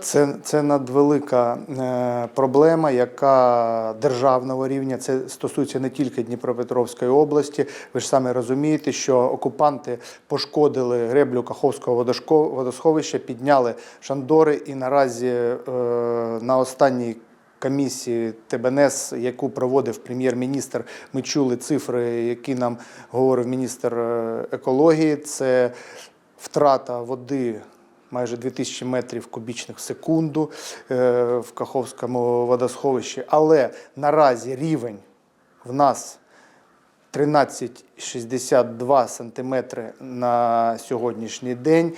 Це, це надвелика е, проблема, яка державного рівня. Це стосується не тільки Дніпропетровської області. Ви ж самі розумієте, що окупанти пошкодили греблю Каховського водосховища, підняли шандори, і наразі е, на останній комісії ТБНС, яку проводив прем'єр-міністр, ми чули цифри, які нам говорив міністр е, екології. Це втрата води майже 2000 метрів кубічних в секунду е, в Каховському водосховищі. Але наразі рівень в нас 13,62 сантиметри на сьогоднішній день.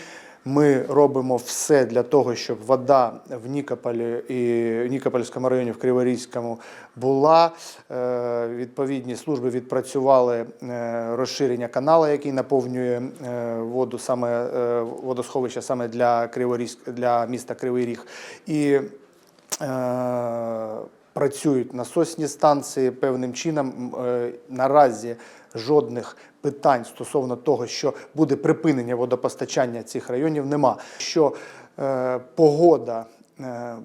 Ми робимо все для того, щоб вода в Нікополі і Нікопольському районі в Криворізькому була. Е, Відповідні служби відпрацювали е, розширення каналу, який наповнює е, воду саме е, водосховища саме для Криворізьк, для міста Кривий Ріг. І працюють насосні станції певним чином. Наразі жодних питань стосовно того, що буде припинення водопостачання цих районів, нема. Що е, погода. е,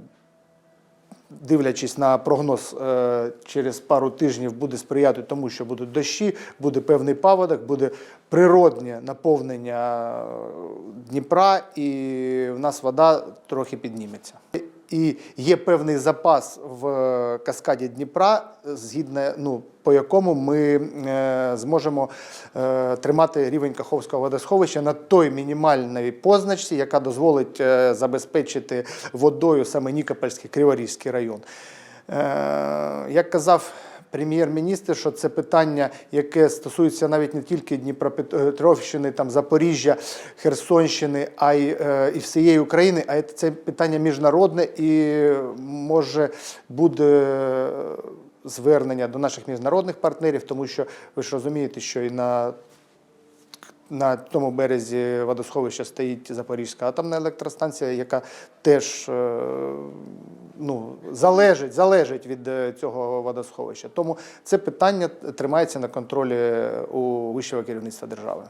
Дивлячись на прогноз, е, через пару тижнів буде сприяти тому, що будуть дощі, буде певний паводок, буде природнє наповнення е, Дніпра, і в нас вода трохи підніметься. І є певний запас в каскаді Дніпра, згідно ну, по якому ми е, зможемо е, тримати рівень Каховського водосховища на той мінімальній позначці, яка дозволить е, забезпечити водою саме Нікопольський Криворізький район. Е, як казав прем'єр-міністр, що це питання, яке стосується навіть не тільки Дніпропетровщини, там Запоріжжя, Херсонщини, а й е, і всієї України, а це питання міжнародне і може буде звернення до наших міжнародних партнерів, тому що ви ж розумієте, що і на на тому березі водосховища стоїть Запорізька атомна електростанція, яка теж е, ну, залежить, залежить від е, цього водосховища. Тому це питання тримається на контролі у вищого керівництва держави.